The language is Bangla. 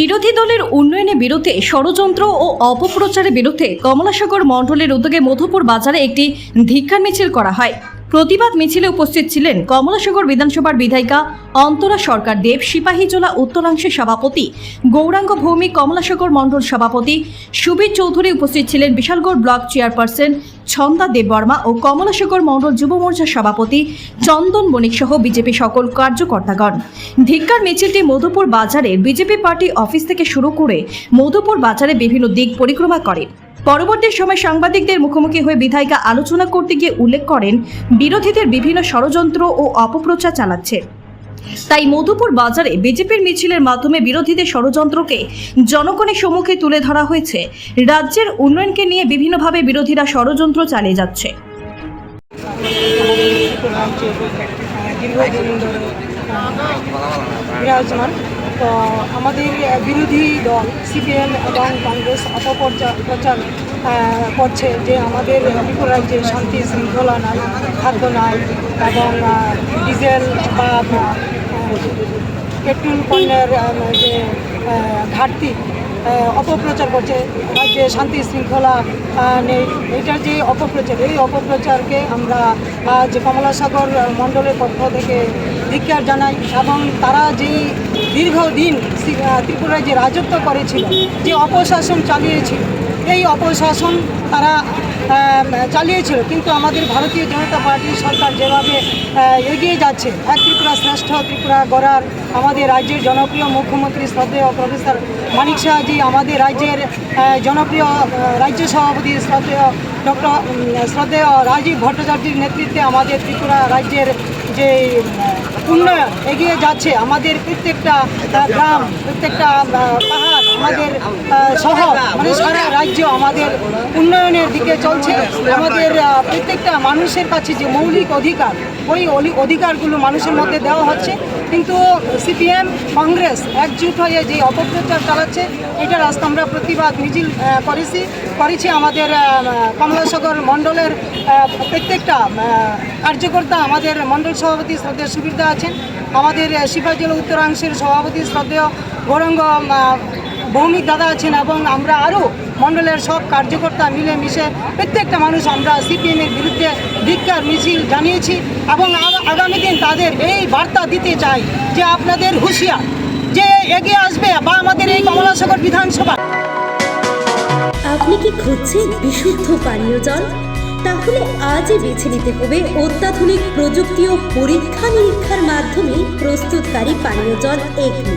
বিরোধী দলের উন্নয়নে বিরুদ্ধে ষড়যন্ত্র ও অপপ্রচারের বিরুদ্ধে কমলাসাগর মণ্ডলের উদ্যোগে মধুপুর বাজারে একটি ধিক্ষার মিছিল করা হয়। প্রতিবাদ মিছিলে উপস্থিত ছিলেন কমলাসাগর বিধানসভার বিধায়িকা অন্তরা সরকার দেব সিপাহীজলা উত্তরাংশের সভাপতি, গৌরাঙ্গ ভৌমিক কমলাসাগর মণ্ডল সভাপতি, সুবীর চৌধুরী উপস্থিত ছিলেন বিশালগড় ব্লক চেয়ারপারসন ছন্দা দেববর্মা ও কমলাসাগর মণ্ডল যুব মোর্চার সভাপতি চন্দন বণিক সহ বিজেপি সকল কার্যকর্তাগণ। ধিক্কার মিছিলটি মধুপুর বাজারে বিজেপি পার্টি অফিস থেকে শুরু করে মধুপুর বাজারে বিভিন্ন দিক পরিক্রমা করে। পরবর্তী সময় সাংবাদিকদের মুখোমুখি হয়ে বিধায়িকা আলোচনা করতে গিয়ে উল্লেখ করেন, বিরোধীদের বিভিন্ন ষড়যন্ত্র ও অপপ্রচার চালাচ্ছে। তাই মধুপুর বাজারে বিজেপির মিছিলের মাধ্যমে বিরোধীদের ষড়যন্ত্রকে জনগণের সম্মুখে তুলে ধরা হয়েছে। রাজ্যের উন্নয়নকে নিয়ে বিভিন্নভাবে বিরোধীরা ষড়যন্ত্র চালিয়ে যাচ্ছে। বিরাজমান আমাদের বিরোধী দল, সিপিএম এবং কংগ্রেস অপপ্রচার, প্রচার করছে যে আমাদের ত্রিপুরা রাজ্যে শান্তি শৃঙ্খলা নাই, খাদ্য নাই এবং ডিজেল বা পেট্রোল পণ্যের যে ঘাটতি অপপ্রচার করছে, রাজ্যে শান্তি শৃঙ্খলা নেই। এটার যে অপপ্রচার, এই অপপ্রচারকে আমরা আজ কমলাসাগর মণ্ডলের পক্ষ থেকে ধিক্কার জানাই এবং তারা যেই দীর্ঘদিন ত্রিপুরায় যে রাজত্ব করেছিল, যে অপশাসন চালিয়েছিল, এই অপশাসন তারা চালিয়েছিল। কিন্তু আমাদের ভারতীয় জনতা পার্টির সরকার যেভাবে এগিয়ে যাচ্ছে, এক ত্রিপুরা শ্রেষ্ঠ, ত্রিপুরা গড়ার আমাদের রাজ্যের জনপ্রিয় মুখ্যমন্ত্রী শ্রদ্ধেয় প্রফেসর মানিক শাহজি, আমাদের রাজ্যের জনপ্রিয় রাজ্য সভাপতি শ্রদ্ধেয় ডক্টর শ্রদ্ধেয় রাজীব ভট্টাচার্যের নেতৃত্বে আমাদের ত্রিপুরা রাজ্যের যে উন্নয়ন এগিয়ে যাচ্ছে আমাদের প্রত্যেকটা গ্রাম প্রত্যেকটা পাহাড়। আমাদের শহর মানে সারা রাজ্য আমাদের উন্নয়নের দিকে চলছে। আমাদের প্রত্যেকটা মানুষের কাছে যে মৌলিক অধিকার, ওই অধিকারগুলো মানুষের মধ্যে দেওয়া হচ্ছে। কিন্তু সিপিএম, কংগ্রেস একজুট হয়ে যে অপপ্রচার চালাচ্ছে, এটার রাস্তা আমরা প্রতিবাদ মিছিল করেছি। করেছি আমাদের কমলাসাগর মণ্ডলের প্রত্যেকটা কার্যকর্তা আমাদের মণ্ডল সভাপতি শ্রদ্ধেয় সুবিধা আছেন। আমাদের সিপাহীজলা উত্তরাংশের সভাপতি শ্রদ্ধেয় গৌরঙ্গ ভৌমিক দাদা আছেন এবং আমরা আরও মণ্ডলের সব কার্যকর্তা মিলে মিশে প্রত্যেকটা মানুষ আমরা সিপিএমের বিরুদ্ধে ধিক্কার, মিছিল জানিয়েছি এবং আগামী দিন তাদের এই বার্তা দিতে চাই যে আপনাদের হুঁশিয়ার যে এগিয়ে আসবে বা আমাদের এই কমলাসাগর বিধানসভা। আপনি কি খুঁজছেন বিশুদ্ধ পানীয় জল? তাহলে আজই বেছে নিতে হবে অত্যাধুনিক প্রযুক্তি ও পরীক্ষা নিরীক্ষার মাধ্যমে প্রস্তুতকারী পানীয় জল একমি